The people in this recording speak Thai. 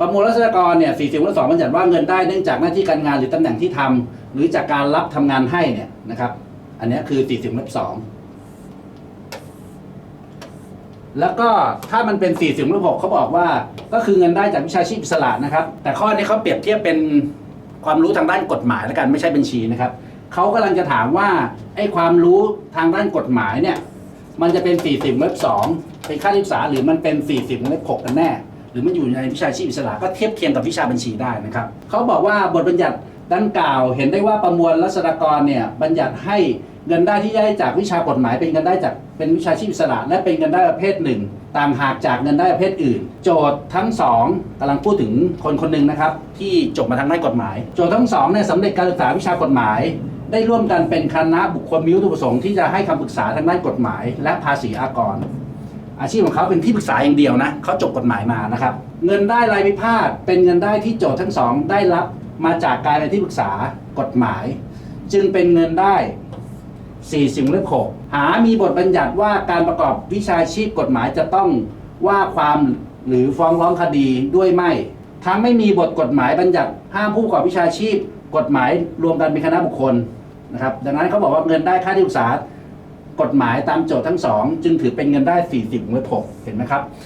ประมวลรัษฎกรเนี่ย40วรรคสองบัญญัติว่าเงินได้เนื่องจากหน้าที่การงานหรือตำแหน่งที่ทำหรือจากการรับทำงานให้เนี่ยนะครับ อันเนี้ยคือ 40วรรคสองแล้วก็ถ้ามันเป็น 40วรรคหกเขาบอกว่าก็คือเงินได้จากวิชาชีพอิสระนะครับ แต่ข้อนี้เขาเปรียบเทียบเป็นความรู้ทางด้านกฎหมายแล้วกันไม่ใช่บัญชีนะครับเขากำลังจะถามว่าไอ้ความรู้ทางด้านกฎหมายเนี่ยมันจะเป็น 40เว็บ2เป็นค่าศึกษาหรือมันเป็น 40เว็บ6กันแน่ รือมันอยู่ในวิชาชีพอิสระก็เทียบเคียงกับวิชาบัญชีได้นะครับเขาบอกว่าบทบัญญัติดังกล่าว เห็นได้ว่าประมวลรัษฎากรเนี่ยบัญญัติให้เงินได้ที่ได้จากวิชากฎหมายเป็นเงินได้จากเป็นวิชาชีพอิสระและเป็นเงินได้ประเภทหนึ่งต่างหากจากเงินได้ประเภทอื่น โจทย์ทั้งสองกำลังพูดถึงคนคนหนึ่งนะครับที่จบมาทางด้านกฎหมาย โจทย์ทั้งสองเนี่ยสำเร็จการศึกษาวิชากฎหมาย ได้ร่วมกันเป็นคณะบุคคลมีวัตถุประสงค์ที่จะให้คำปรึกษาทางด้านกฎหมาย และภาษีอากร อาชีพของเขาเป็นที่ปรึกษาอย่างเดียวนะเขาจบกฎหมายมานะครับ เงินได้รายพิพาทเป็นเงินได้ที่โจทย์ทั้งสองได้รับมาจากการเป็นที่ปรึกษากฎหมาย จึงเป็นเงินได้4สิ่งเล็บหกหา มีบทบัญญัติว่าการประกอบวิชาชีพกฎหมายจะต้องว่าความหรือฟ้องร้องคดีด้วยไม่ ทั้งไม่มีบทกฎหมายบัญญัติห้ามผู้ประกอบวิชาชีพ กฎหมายรวมกันเป็นคณะบุคคลนะครับ ดังนั้นเขาบอกว่าเงินได้ค่าที่ปรึกษา กฎหมายตามโจทย์ทั้งสองจึงถือเป็นเงินได้ 40วงเล็บ6เห็นไหมครับ